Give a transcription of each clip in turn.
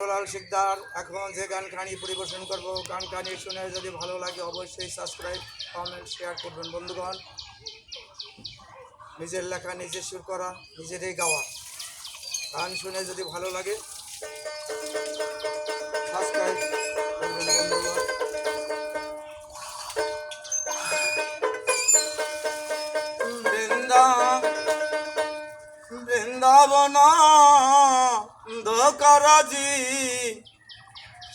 লাল শিকদার, এখন যে গান কানি পরিবেশন করব, গান কানি শুনে যদি ভালো লাগে অবশ্যই সাবস্ক্রাইব কমেন্ট শেয়ার করবেন বন্ধুগণ। নিজের লেখা নিজে সুর করা, নিজেরই গাওয়া। গান শুনে যদি ভালো লাগে সাবস্ক্রাইব বৃন্দা, বৃন্দাবন। দোকারাজি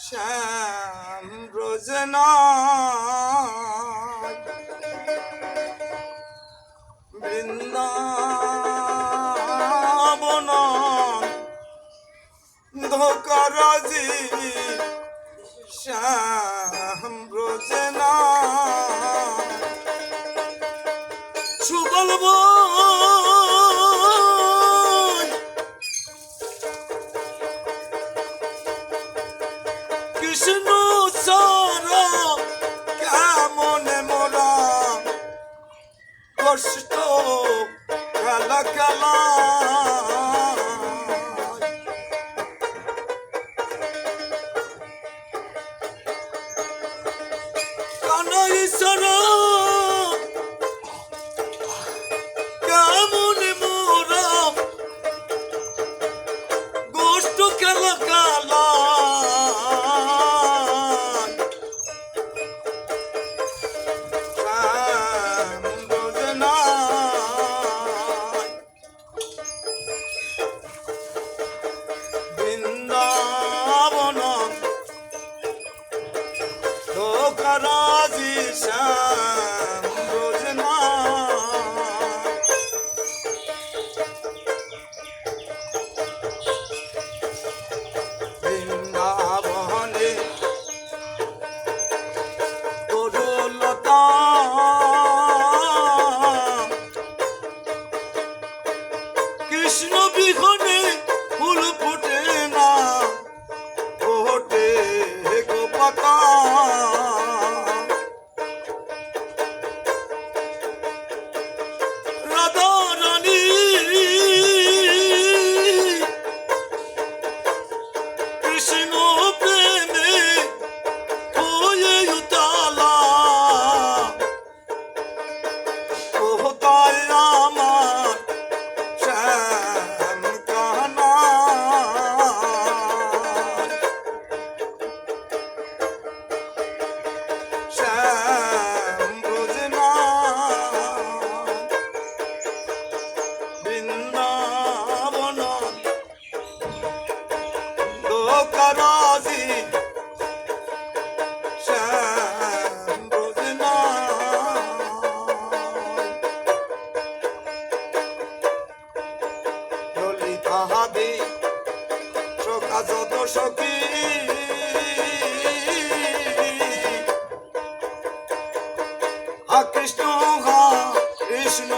শ্যাম রোজনা বৃন্দাবন। ধোকারাজি শ্যাম রোজনা সুবল কষ্ট কালা খেলা। হা কৃষ্ণ হা কৃষ্ণ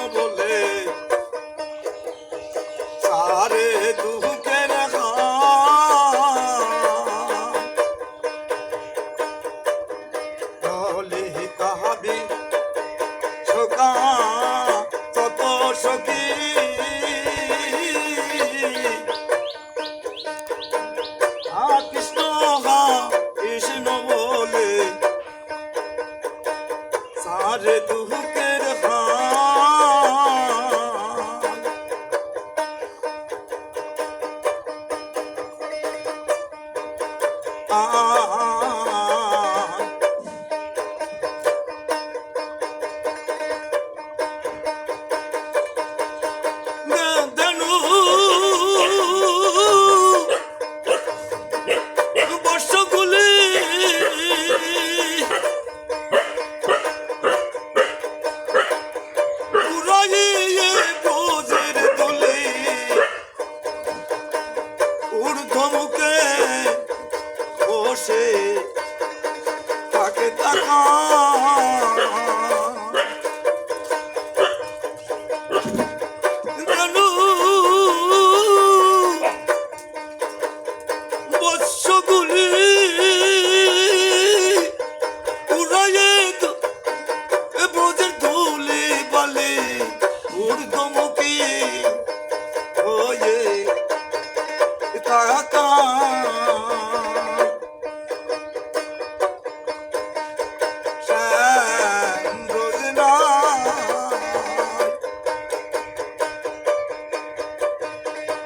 সারে দুঃখের नहीं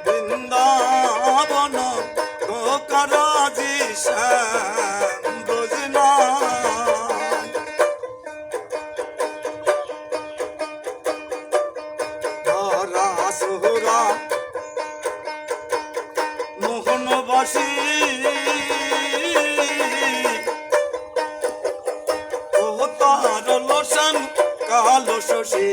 বৃন্দাবন গোকরাজিষা মোহন বাসী। ও তার শশী।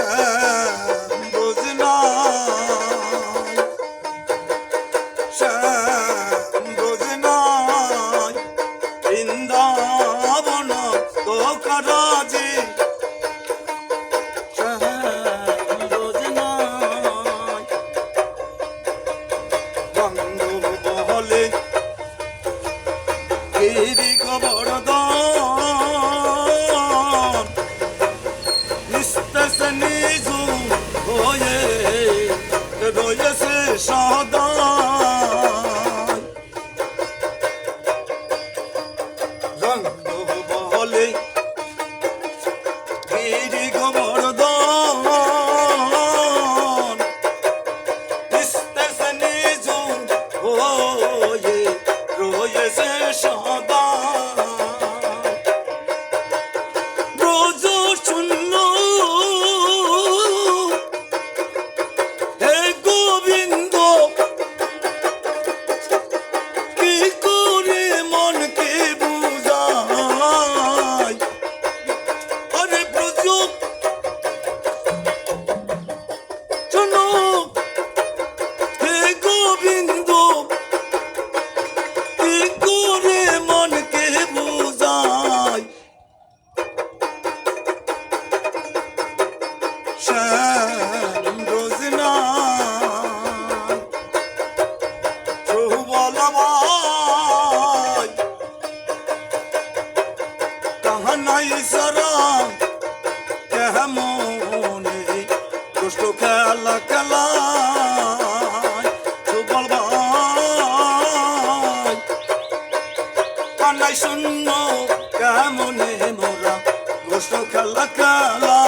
あ。হয়েছে সদা বলে গিরি গোবর দিস্তেছে নিজুন হয়ে রয়েছে সদা নাই শূন্য কামনে মোরা গোষ্ঠ খেলা কালা